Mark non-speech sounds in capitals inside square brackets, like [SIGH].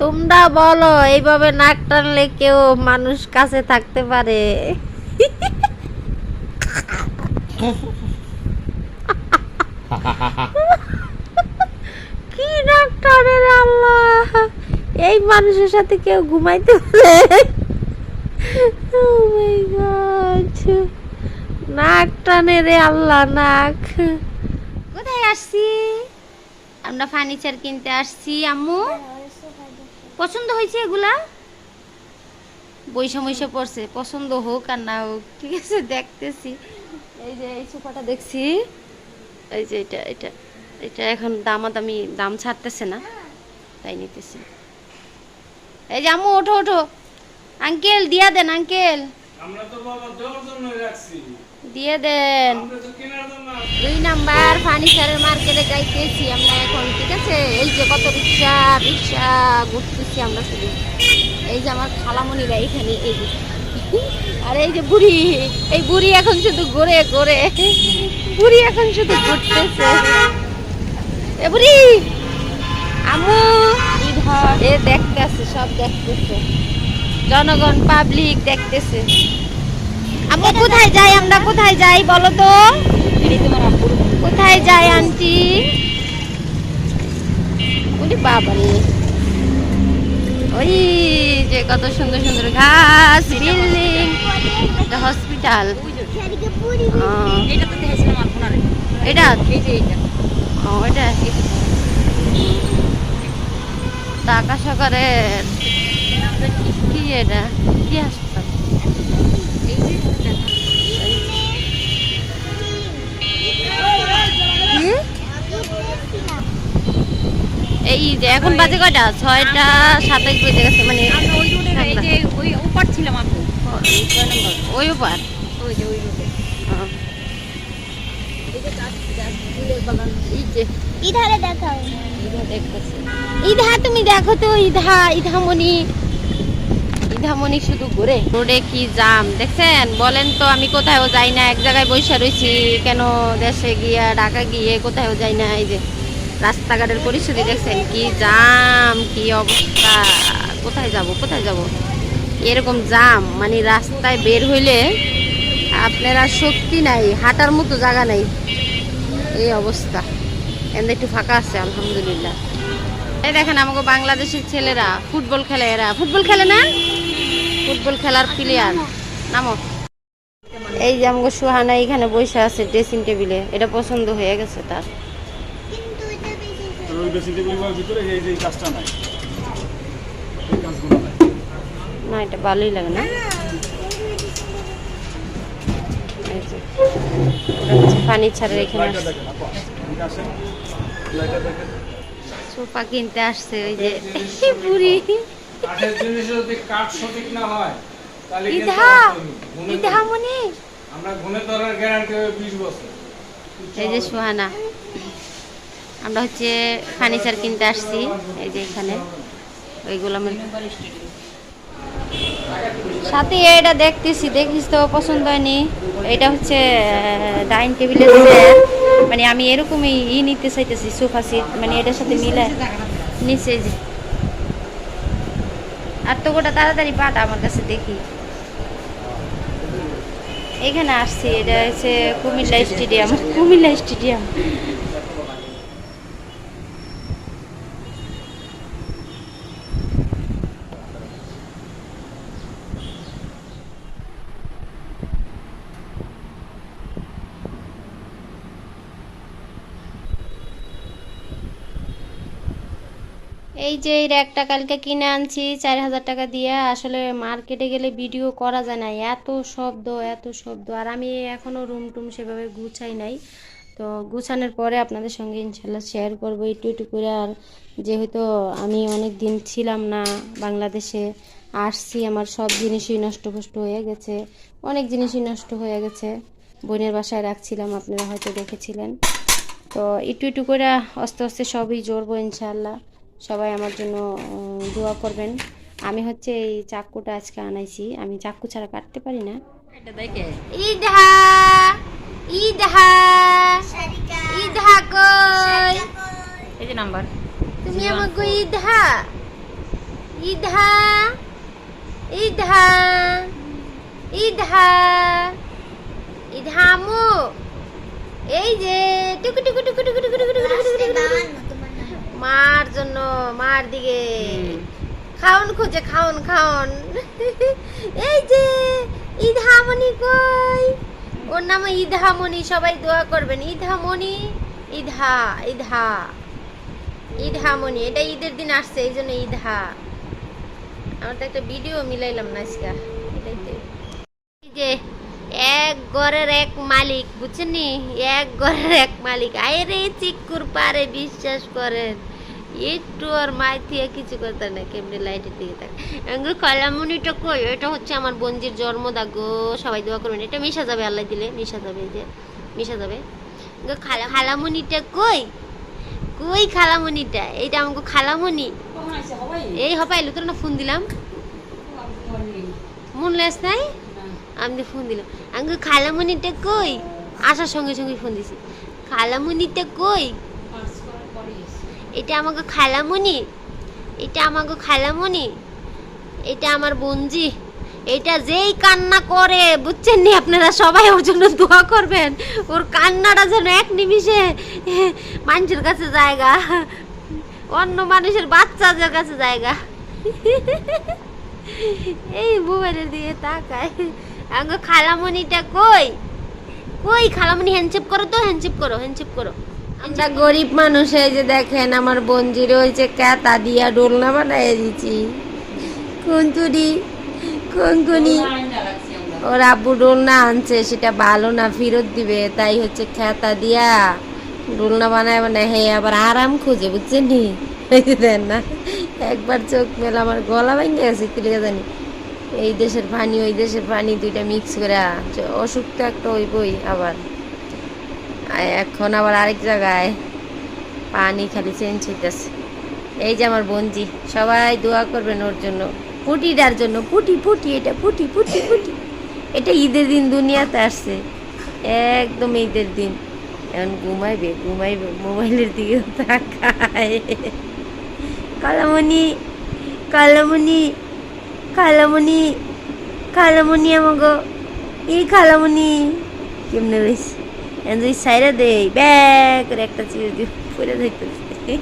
তোমরা বলো, এইভাবে নাক টানলে কেউ মানুষ কাছে থাকতে পারে? কি নাক টানে আল্লাহ? এই মানুষের সাথে কেউ ঘুমাইতে পারে? Oh. নাক টানে রে আল্লাহ, নাক। কোথায় আসছি? আমরা ফার্নিচার কিনতে আসছি, আম্মু। পছন্দ হয়েছে এগুলা? বৈশা মৈশা পড়ছে, পছন্দ হোক আর না হোক, ঠিক আছে, দেখতেছি। এই যে এই সোফাটা দেখছি, এই যে এটা এটা এটা এখন দামাদামি, দাম ছাড়তেছে না, তাই নিতেছি। এই যে আমু ওঠো ওঠো। আঙ্কেল, দিয়া দেন, আঙ্কেল। আমরা তো বাবা দেওয়ার জন্য রাখছি। দিয়ে দেন। দুই নাম্বার ফার্নিচারের মার্কেটে যাইতেছি আমরা এখন ঠিক আছে? এই যে কত রিক্সা রিক্সা ঘুরতেছি আমরা শুধু। এই যে আমার খালামণিরা এখানে এই আর এই যে বুড়ি এই বুড়ি এখন শুধু ঘুরে ঘুরে। বুড়ি এখন শুধু ঘুরতেছে। এ বুড়ি আমু। এ দেখতেছে সব দেখতেছে। জনগণ পাবলিক দেখতেছে। আমু কোথায় যাই আমরা? কোথায় যাই বলো তো? কোথায় যাই আন্টি? ওরে বাবা ওই যে কত সুন্দর সুন্দর ঘাস বিল্ডিং এটা হসপিটাল। এটা তো দেখেছিলাম আপনারে এই যে কি এটা কি? হাসপাতাল এই এখন বাজে কয়টা? ছয়টা সাতাশ বেজে গেছে মানে ওই রোডে এই যে ওই ওপার ছিলাম ওই ওপার? ওই যে ওই ইধারে ইধা দেখতেছে। ইধা তুমি দেখো তো ইধা ইধামণি। ইধামণি শুধু ঘুরে। রোডে কি জাম দেখছেন? বলেন তো, আমি কোথাও যাই না, এক জায়গায় বসে রয়েছি। কেন দেশে গিয়া, ঢাকা গিয়ে কোথাও যাই না? এই যে রাস্তাঘাটের পরিস্থিতি, দেখছেন? কি জাম কি অবস্থা? কোথায় যাব? কোথায় যাব? এরকম জাম মানে রাস্তায় বের হইলে আপনারা শক্তি নাই, হাঁটার মতো জায়গা নাই। এই অবস্থা। এমনি একটু ফাঁকা আছে, আলহামদুলিল্লাহ। এই দেখেন আমাকে বাংলাদেশের ছেলেরা ফুটবল খেলে এরা। ফুটবল খেলে না? ফুটবল খেলার প্লেয়ার নামো। এই যে আমাকে সুহানা এখানে বসে আছে ড্রেসিং টেবিলে এটা পছন্দ হয়ে গেছে তার। না এটা ভালোই লাগে না। ফার্নিচারের এখানে সোফা কিনতে আসছে ওই যে [LAUGHS] বুড়ি। কাঠের জিনিস যদি কাঠ সঠিক না হয় তাহলে ইধা ইধা মনি? আমরা গুণে ধরার গ্যারান্টি হবে বিশ বছর। এই যে সুহানা আমরা হচ্ছে ফার্নিচার কিনতে আসছি এই যে এখানে ওইগুলো সাথে এটা দেখতেছি দেখিস তো পছন্দ হয়নি। এটা হচ্ছে ডাইনিং টেবিলের চেয়ার মানে আমি এরকমই ই নিতে চাইতেছি সোফা সিট মানে এটার সাথে মিলে নিচে যে আর তো গোটা তাড়াতাড়ি পাটা আমার কাছে দেখি। এখানে আসছি, এটা হচ্ছে কুমিল্লা স্টেডিয়াম। কুমিল্লা স্টেডিয়াম। এই যে এই র্যাকটা কালকে কিনে আনছি, চার হাজার টাকা দিয়ে। আসলে মার্কেটে গেলে ভিডিও করা যায় না। এত শব্দ এত শব্দ। আর আমি এখনও রুম টুম সেভাবে গুছাই নাই। তো গুছানোর পরে আপনাদের সঙ্গে ইনশাল্লাহ শেয়ার করব একটু একটু করে। আর যেহেতু আমি অনেক দিন ছিলাম না বাংলাদেশে, আসছি, আমার সব জিনিসই নষ্ট ফষ্ট হয়ে গেছে। অনেক জিনিসই নষ্ট হয়ে গেছে। বোনের বাসায় রাখছিলাম, আপনারা হয়তো দেখেছিলেন। তো একটু একটু করে আস্তে আস্তে সবই জড়বো ইনশাল্লাহ। সবাই আমার জন্য দোয়া করবেন আমি হচ্ছে এই চাকুটা আজকে আনাইছি আমি চাকু ছাড়া কাটতে পারি না এটা দেখে ইধা ইধা সারিকা ইধা কই এই যে নাম্বার তুমি আমাকে ইধা ইধা ইধা ইধা ইধামু এই যে টুকু টুকু টুকু টুকু টুকু টুকু টুকু টুকু টুকু টুকু টুকু। তোমার না মার জন্য মার দিকে খাওন খুঁজে খাওন খাওন। এই যে ইধামণি কই? ওর নাম ইধামণি সবাই দোয়া করবেন। ইধামণি ইধা ইধা ইধামণি। এটা ঈদের দিন আসছে এই জন্য ইধা। আমার তো একটা ভিডিও মিলাইলাম না আজকে। এটাই তো। এই যে এক ঘরের এক মালিক বুঝছেন এক ঘরের এক মালিক। আয় রে চিকুর পারে বিশ্বাস করেন। একটু আর মাই থেকে কিছু করতে না কেমনি লাইটের দিকে তাক আঙ্গুর কলামুনিটা কই? এটা হচ্ছে আমার বঞ্জির জন্মদাগ গো সবাই দোয়া করবেন। এটা মিশা যাবে আল্লাহ দিলে মিশা যাবে এই যে মিশা যাবে। খালা খালামুনিটা কই? কই খালামুনিটা? এইটা আমাকে খালামুনি? এই হপাইলো তোর না ফোন দিলাম। মন লেস নাই? আমি ফোন দিলাম। আমি খালামণিটা কই? আসার সঙ্গে সঙ্গে ফোন দিছি। খালামণিটা কই? এটা আমাকে খালামণি এটা আমাকে খালামণি এটা আমার বঞ্জি এটা যেই কান্না করে, বুঝছেন নি? আপনারা সবাই ওর জন্য দোয়া করবেন। ওর কান্নাটা যেন এক নিমিষে মানুষের কাছে জায়গা, অন্য মানুষের বাচ্চাদের কাছে জায়গা। এই মোবাইলের দিকে তাকায়। আগে খালামণিটা কই? কই খালামণি হ্যান্ডশেপ করো তো হ্যান্ডশেপ করো হ্যান্ডশেপ করো। আমরা গরিব মানুষ এই যে দেখেন, আমার বঞ্জির ওই যে ক্যাতা দিয়া ডোলনা বানাই দিছি কুন্তুরি কুনকুনি ওর আব্বু ডোলনা আনছে, সেটা ভালো না, ফেরত দিবে, তাই হচ্ছে খেতা দিয়া ডোলনা বানায় বানায় হে, আবার আরাম খুঁজে, বুঝছেন নি? দেন না, একবার চোখ মেলা, আমার গলা ভেঙে গেছে, কি লেগে জানি? এই দেশের পানি, ওই দেশের পানি, দুইটা মিক্স করে অসুখ তো একটা হইবই আবার। আর এখন আবার আরেক জায়গায় পানি খালি চেঞ্জ হইতেছে। এই যে আমার বঞ্জি সবাই দোয়া করবেন ওর জন্য। পুটিটার জন্য, পুটি পুটি, এটা পুটি পুটি পুটি। এটা ঈদের দিন দুনিয়াতে আসছে। একদম ঈদের দিন। এখন ঘুমাইবে ঘুমাইবে, মোবাইলের দিকে তাকায়। কালামণি কালামণি কালামণি কালামণি আমাগো। এই কালামণি, কেমনে এখন যদি সাইরা দেই ব্যাগ করে একটা চিড়ে দিয়ে পরে ধরতেছে